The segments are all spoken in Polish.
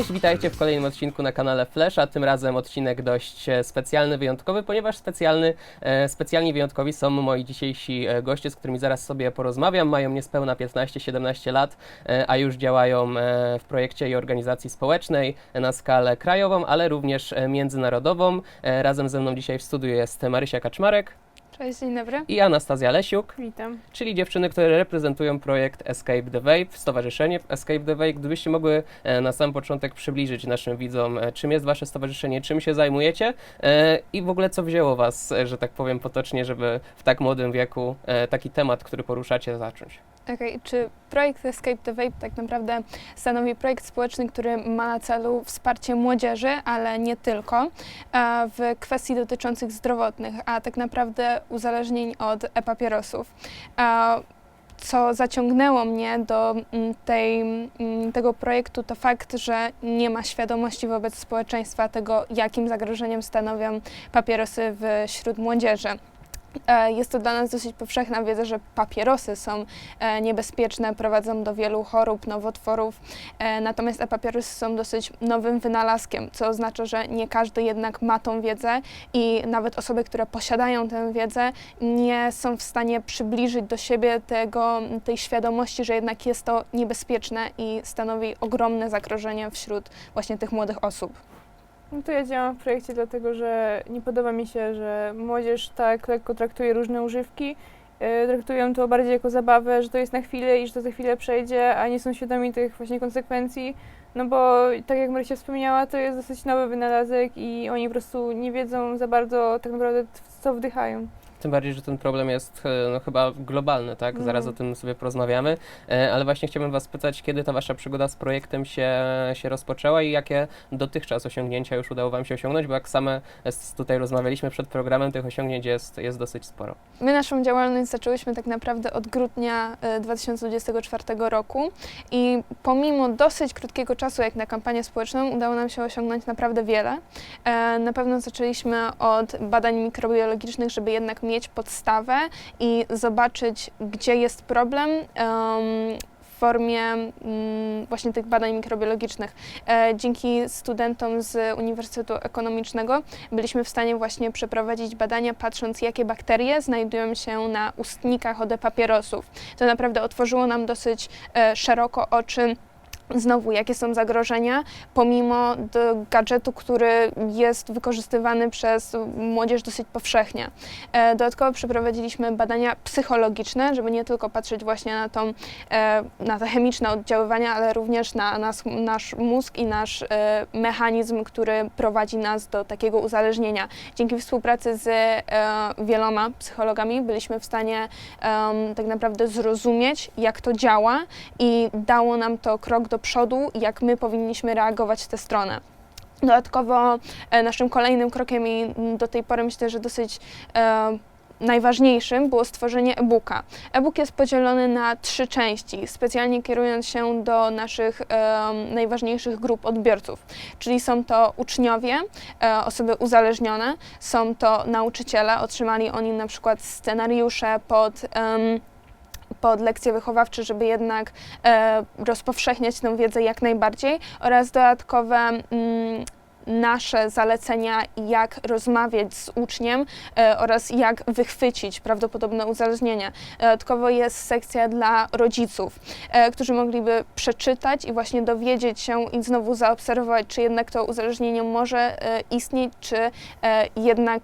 Cześć, witajcie w kolejnym odcinku na kanale Flash, a tym razem odcinek dość e, specjalny, wyjątkowy, ponieważ specjalny, e, specjalnie wyjątkowi są moi dzisiejsi e, goście, z którymi zaraz sobie porozmawiam. Mają niespełna 15-17 lat, e, a już działają e, w projekcie i organizacji społecznej na skalę krajową, ale również e, międzynarodową. E, Razem ze mną dzisiaj w studiu jest Marysia Kaczmarek Cześć, dzień dobry. i Anastazja Lesiuk. Witam. czyli dziewczyny, które reprezentują projekt Escape the Vape, stowarzyszenie Escape the Vape. Gdybyście mogły e, na sam początek przybliżyć naszym widzom, e, czym jest wasze stowarzyszenie, czym się zajmujecie e, i w ogóle co wzięło was, że tak powiem potocznie, żeby w tak młodym wieku taki temat, który poruszacie, zacząć. Okej, czy projekt Escape the Vape tak naprawdę stanowi projekt społeczny, który ma na celu wsparcie młodzieży, ale nie tylko, e, w kwestii dotyczących zdrowotnych, a tak naprawdę uzależnień od e-papierosów. E, Co zaciągnęło mnie do mm, tej, mm, tego projektu, to fakt, że nie ma świadomości wobec społeczeństwa tego, jakim zagrożeniem stanowią papierosy wśród młodzieży. E, Jest to dla nas dosyć powszechna wiedza, że papierosy są e, niebezpieczne, prowadzą do wielu chorób, nowotworów, e, natomiast e-papierosy są dosyć nowym wynalazkiem, co oznacza, że nie każdy jednak ma tą wiedzę i nawet osoby, które posiadają tę wiedzę, nie są w stanie przybliżyć do siebie tego, tej świadomości, że jednak jest to niebezpieczne i stanowi ogromne zagrożenie wśród właśnie tych młodych osób. No to ja działam w projekcie dlatego, że nie podoba mi się, że młodzież tak lekko traktuje różne używki. E, traktują to bardziej jako zabawę, że to jest na chwilę i że to za chwilę przejdzie, a nie są świadomi tych właśnie konsekwencji. No bo tak jak Marysia wspomniała, to jest dosyć nowy wynalazek i oni po prostu nie wiedzą za bardzo tak naprawdę co wdychają. Tym bardziej, że ten problem jest e, no, chyba globalny, tak? Mhm. Zaraz o tym sobie porozmawiamy, e, ale właśnie chciałbym was pytać, kiedy ta wasza przygoda z projektem się, się rozpoczęła i jakie dotychczas osiągnięcia już udało wam się osiągnąć, bo jak same tutaj rozmawialiśmy przed programem, tych osiągnięć jest, jest dosyć sporo. My naszą działalność zaczęłyśmy tak naprawdę od grudnia e, 2024 roku i pomimo dosyć krótkiego czasu jak na kampanię społeczną udało nam się osiągnąć naprawdę wiele. E, Na pewno zaczęliśmy od badań mikrobiologicznych, żeby jednak mieć podstawę i zobaczyć, gdzie jest problem. em, w formie mm, właśnie tych badań mikrobiologicznych. E, Dzięki studentom z Uniwersytetu Ekonomicznego byliśmy w stanie właśnie przeprowadzić badania, patrząc jakie bakterie znajdują się na ustnikach od papierosów. To naprawdę otworzyło nam dosyć e, szeroko oczy. Znowu, jakie są zagrożenia, pomimo gadżetu, który jest wykorzystywany przez młodzież dosyć powszechnie. E, Dodatkowo przeprowadziliśmy badania psychologiczne, żeby nie tylko patrzeć właśnie na, tą, e, na te chemiczne oddziaływania, ale również na nas, nasz mózg i nasz e, mechanizm, który prowadzi nas do takiego uzależnienia. Dzięki współpracy z wieloma psychologami byliśmy w stanie tak naprawdę zrozumieć, jak to działa i dało nam to krok do przodu, jak my powinniśmy reagować w tę stronę. Dodatkowo e, naszym kolejnym krokiem i do tej pory myślę, że dosyć e, najważniejszym było stworzenie e-booka. E-book jest podzielony na trzy części, specjalnie kierując się do naszych em, najważniejszych grup odbiorców, czyli są to uczniowie, e, osoby uzależnione, są to nauczyciele, otrzymali oni na przykład scenariusze pod em, pod lekcje wychowawcze, żeby jednak e, rozpowszechniać tę wiedzę jak najbardziej oraz dodatkowe mm, nasze zalecenia, jak rozmawiać z uczniem e, oraz jak wychwycić prawdopodobne uzależnienie. Dodatkowo jest sekcja dla rodziców, e, którzy mogliby przeczytać i właśnie dowiedzieć się i znowu zaobserwować, czy jednak to uzależnienie może e, istnieć, czy e, jednak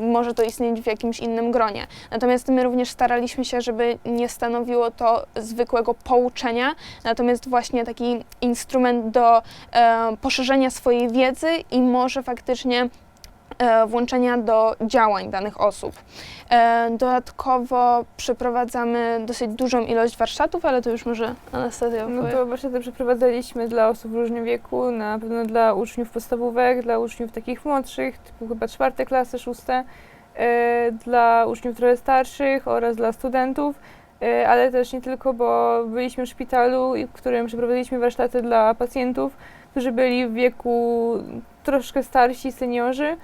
może to istnieć w jakimś innym gronie. Natomiast my również staraliśmy się, żeby nie stanowiło to zwykłego pouczenia, natomiast właśnie taki instrument do e, poszerzenia swojej wiedzy i może faktycznie e, włączenia do działań danych osób. E, dodatkowo przeprowadzamy dosyć dużą ilość warsztatów, ale to już może Anastazja No opowie. to warsztaty przeprowadzaliśmy dla osób w różnym wieku, na pewno dla uczniów podstawówek, dla uczniów takich młodszych, typu chyba czwarte klasy, szóste, e, dla uczniów trochę starszych oraz dla studentów, ale też nie tylko, bo byliśmy w szpitalu, i- w którym przeprowadziliśmy warsztaty dla pacjentów, którzy byli w wieku troszkę starsi, seniorzy.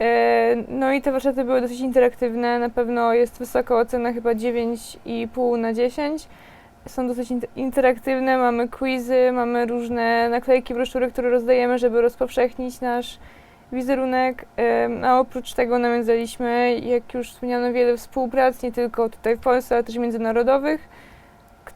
E, No i te warsztaty były dosyć interaktywne, na pewno jest wysoka ocena, chyba 9,5 na 10. są dosyć int- interaktywne, mamy quizy, mamy różne naklejki, broszury, które rozdajemy, żeby rozpowszechnić nasz wizerunek. Em, A oprócz tego nawiązaliśmy, jak już wspomniano, wiele współprac, nie tylko tutaj w Polsce, ale też międzynarodowych,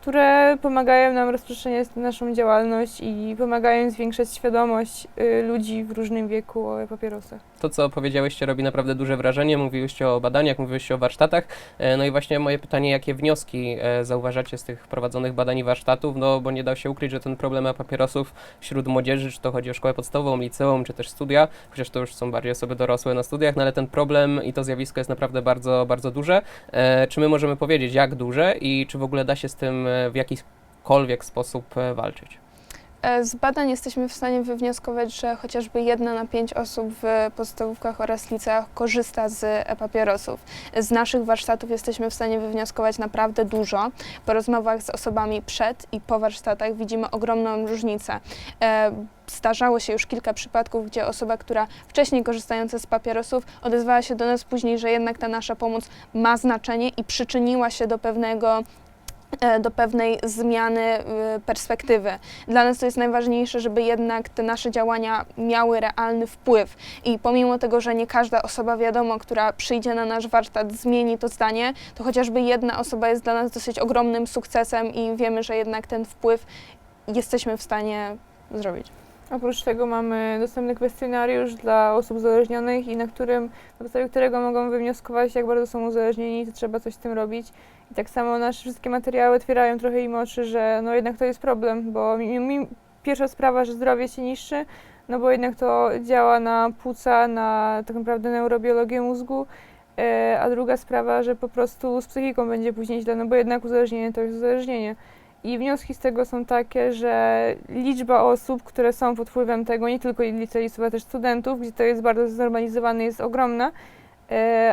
które pomagają nam rozprzestrzeniać naszą działalność i pomagają zwiększać świadomość y, ludzi w różnym wieku o papierosach. To, co powiedziałyście, robi naprawdę duże wrażenie. Mówiłyście o badaniach, mówiłyście o warsztatach. E, No i właśnie moje pytanie, jakie wnioski e, zauważacie z tych prowadzonych badań i warsztatów? No bo nie da się ukryć, że ten problem papierosów wśród młodzieży, czy to chodzi o szkołę podstawową, liceum, czy też studia, chociaż to już są bardziej osoby dorosłe na studiach, no ale ten problem i to zjawisko jest naprawdę bardzo, bardzo duże. E, Czy my możemy powiedzieć, jak duże i czy w ogóle da się z tym w jakikolwiek sposób walczyć? E, Z badań jesteśmy w stanie wywnioskować, że chociażby jedna na pięć osób w podstawówkach oraz liceach korzysta z e-papierosów. Z naszych warsztatów jesteśmy w stanie wywnioskować naprawdę dużo. Po rozmowach z osobami przed i po warsztatach widzimy ogromną różnicę. E, Zdarzało się już kilka przypadków, gdzie osoba, która wcześniej korzystająca z papierosów, odezwała się do nas później, że jednak ta nasza pomoc ma znaczenie i przyczyniła się do pewnego e, do pewnej zmiany y, perspektywy. Dla nas to jest najważniejsze, żeby jednak te nasze działania miały realny wpływ. I pomimo tego, że nie każda osoba, wiadomo, która przyjdzie na nasz warsztat, zmieni to zdanie, to chociażby jedna osoba jest dla nas dosyć ogromnym sukcesem i wiemy, że jednak ten wpływ jesteśmy w stanie zrobić. Oprócz tego mamy dostępny kwestionariusz dla osób uzależnionych i na którym, na podstawie którego mogą wywnioskować, jak bardzo są uzależnieni, to trzeba coś z tym robić. I tak samo nasze wszystkie materiały otwierają trochę im oczy, że no jednak to jest problem, bo mi, mi, pierwsza sprawa, że zdrowie się niszczy, no bo jednak to działa na płuca, na tak naprawdę neurobiologię mózgu, e, a druga sprawa, że po prostu z psychiką będzie później źle, no bo jednak uzależnienie to jest uzależnienie. I wnioski z tego są takie, że liczba osób, które są pod wpływem tego, nie tylko licealistów, ale też studentów, gdzie to jest bardzo znormalizowane, jest ogromna,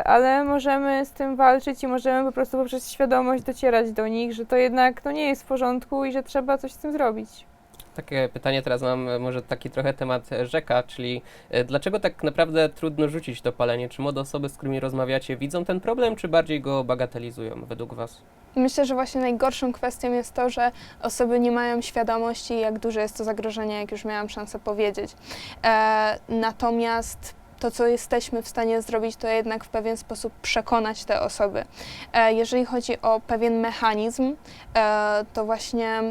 ale możemy z tym walczyć i możemy po prostu poprzez świadomość docierać do nich, że to jednak to nie jest w porządku i że trzeba coś z tym zrobić. Takie pytanie teraz mam, e, może taki trochę temat e, rzeka, czyli e, dlaczego tak naprawdę trudno rzucić to palenie? Czy młode osoby, z którymi rozmawiacie, widzą ten problem, czy bardziej go bagatelizują według Was? Myślę, że właśnie najgorszą kwestią jest to, że osoby nie mają świadomości, jak duże jest to zagrożenie, jak już miałam szansę powiedzieć. E, natomiast to, co jesteśmy w stanie zrobić, to jednak w pewien sposób przekonać te osoby. E, jeżeli chodzi o pewien mechanizm, e, to właśnie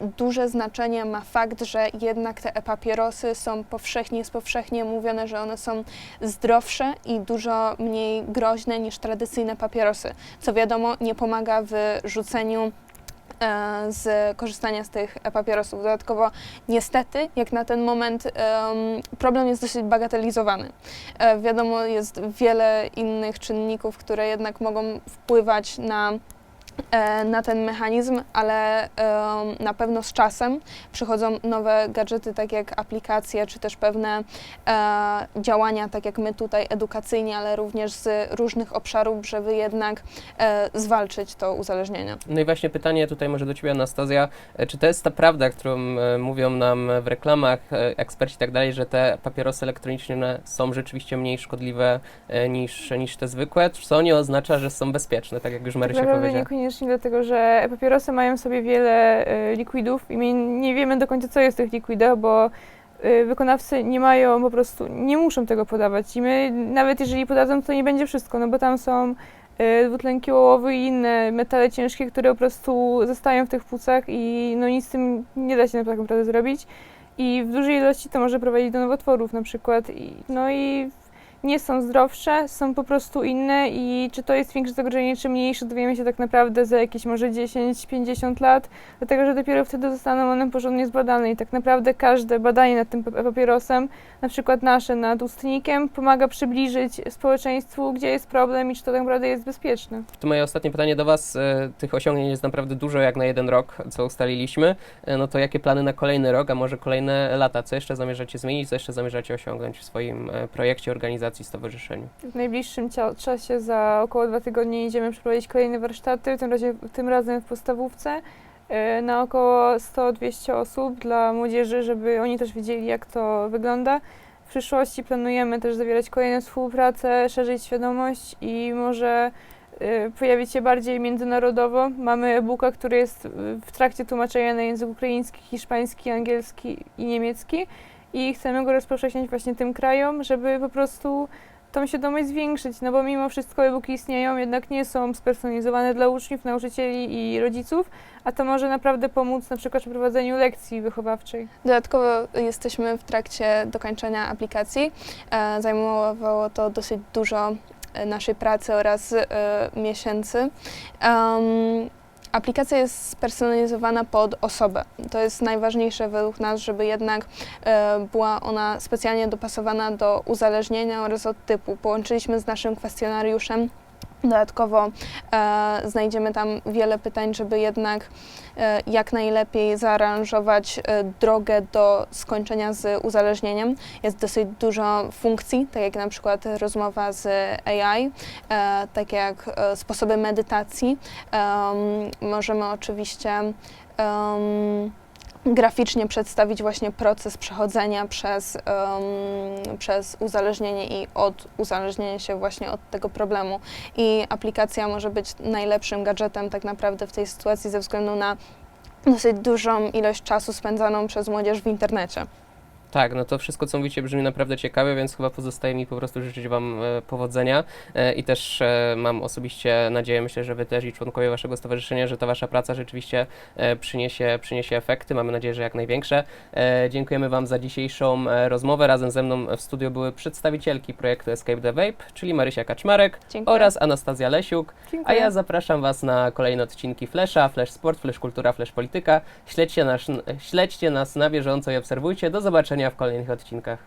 duże znaczenie ma fakt, że jednak te e-papierosy są powszechnie, jest powszechnie mówione, że one są zdrowsze i dużo mniej groźne niż tradycyjne papierosy co wiadomo nie pomaga w rzuceniu z korzystania z tych papierosów. Dodatkowo, niestety, jak na ten moment, em, problem jest dosyć bagatelizowany. E, wiadomo, jest wiele innych czynników, które jednak mogą wpływać na e, na ten mechanizm, ale na pewno z czasem przychodzą nowe gadżety, tak jak aplikacje, czy też pewne e, działania, tak jak my tutaj edukacyjnie, ale również z różnych obszarów, żeby jednak e, zwalczyć to uzależnienie. No i właśnie pytanie tutaj może do Ciebie, Anastazja. E, Czy to jest ta prawda, którą e, mówią nam w reklamach e, eksperci i tak dalej, że te papierosy elektroniczne są rzeczywiście mniej szkodliwe e, niż, niż te zwykłe, co nie oznacza, że są bezpieczne, tak jak już Tak Marysia naprawdę powiedziała? Niekoniecznie dlatego, że papierosy mają w sobie wiele e, likwidów i my nie wiemy do końca, co jest w tych likwidach, bo e, wykonawcy nie mają po prostu, nie muszą tego podawać. I my nawet jeżeli podadzą, to nie będzie wszystko, no bo tam są e, dwutlenki ołowy i inne metale ciężkie, które po prostu zostają w tych płucach i no nic z tym nie da się tak naprawdę zrobić. I w dużej ilości to może prowadzić do nowotworów na przykład i, no i nie są zdrowsze, są po prostu inne i czy to jest większe zagrożenie, czy mniejsze, dowiemy się tak naprawdę za jakieś może 10-50 lat, dlatego że dopiero wtedy zostaną one porządnie zbadane i tak naprawdę każde badanie nad tym pa- papierosem, na przykład nasze nad ustnikiem, pomaga przybliżyć społeczeństwu, gdzie jest problem i czy to tak naprawdę jest bezpieczne. To moje ostatnie pytanie do Was. E, Tych osiągnięć jest naprawdę dużo jak na jeden rok, co ustaliliśmy. E, No to jakie plany na kolejny rok, a może kolejne lata? Co jeszcze zamierzacie zmienić, co jeszcze zamierzacie osiągnąć w swoim e, projekcie, organizacji, stowarzyszeniu? W najbliższym czasie, za około dwa tygodnie, idziemy przeprowadzić kolejne warsztaty, w tym, razie, tym razem w podstawówce, e, na około 100-200 osób dla młodzieży, żeby oni też wiedzieli, jak to wygląda. W przyszłości planujemy też zawierać kolejne współpracę, szerzyć świadomość i może y, pojawić się bardziej międzynarodowo. Mamy e-booka, który jest w trakcie tłumaczenia na język ukraiński, hiszpański, angielski i niemiecki i chcemy go rozpowszechniać właśnie tym krajom, żeby po prostu tą świadomość zwiększyć, no bo mimo wszystko e-booki istnieją, jednak nie są spersonalizowane dla uczniów, nauczycieli i rodziców, a to może naprawdę pomóc na przykład przy prowadzeniu lekcji wychowawczej. Dodatkowo jesteśmy w trakcie dokończenia aplikacji. E, Zajmowało to dosyć dużo e, naszej pracy oraz e, miesięcy. Aplikacja jest spersonalizowana pod osobę. To jest najważniejsze według nas, żeby jednak e, była ona specjalnie dopasowana do uzależnienia oraz od typu. Połączyliśmy z naszym kwestionariuszem. Dodatkowo e, znajdziemy tam wiele pytań, żeby jednak e, jak najlepiej zaaranżować e, drogę do skończenia z uzależnieniem. Jest dosyć dużo funkcji, tak jak na przykład rozmowa z AI, e, tak jak e, sposoby medytacji. Em, możemy oczywiście em, graficznie przedstawić właśnie proces przechodzenia przez, em, przez uzależnienie i od uzależnienia się właśnie od tego problemu. I aplikacja może być najlepszym gadżetem tak naprawdę w tej sytuacji ze względu na dosyć dużą ilość czasu spędzaną przez młodzież w internecie. Tak, no to wszystko, co mówicie, brzmi naprawdę ciekawie, więc chyba pozostaje mi po prostu życzyć Wam e, powodzenia e, i też e, mam osobiście nadzieję, myślę, że Wy też i członkowie Waszego stowarzyszenia, że ta Wasza praca rzeczywiście e, przyniesie, przyniesie efekty. Mamy nadzieję, że jak największe. E, Dziękujemy Wam za dzisiejszą e, rozmowę. Razem ze mną w studiu były przedstawicielki projektu Escape the Vape, czyli Marysia Kaczmarek Dziękuję. oraz Anastazja Lesiuk. A Dziękuję. ja zapraszam Was na kolejne odcinki Flesza, Flash Sport, Flash Kultura, Flash Polityka. Śledźcie nas, śledźcie nas na bieżąco i obserwujcie. Do zobaczenia zobaczenia w kolejnych odcinkach.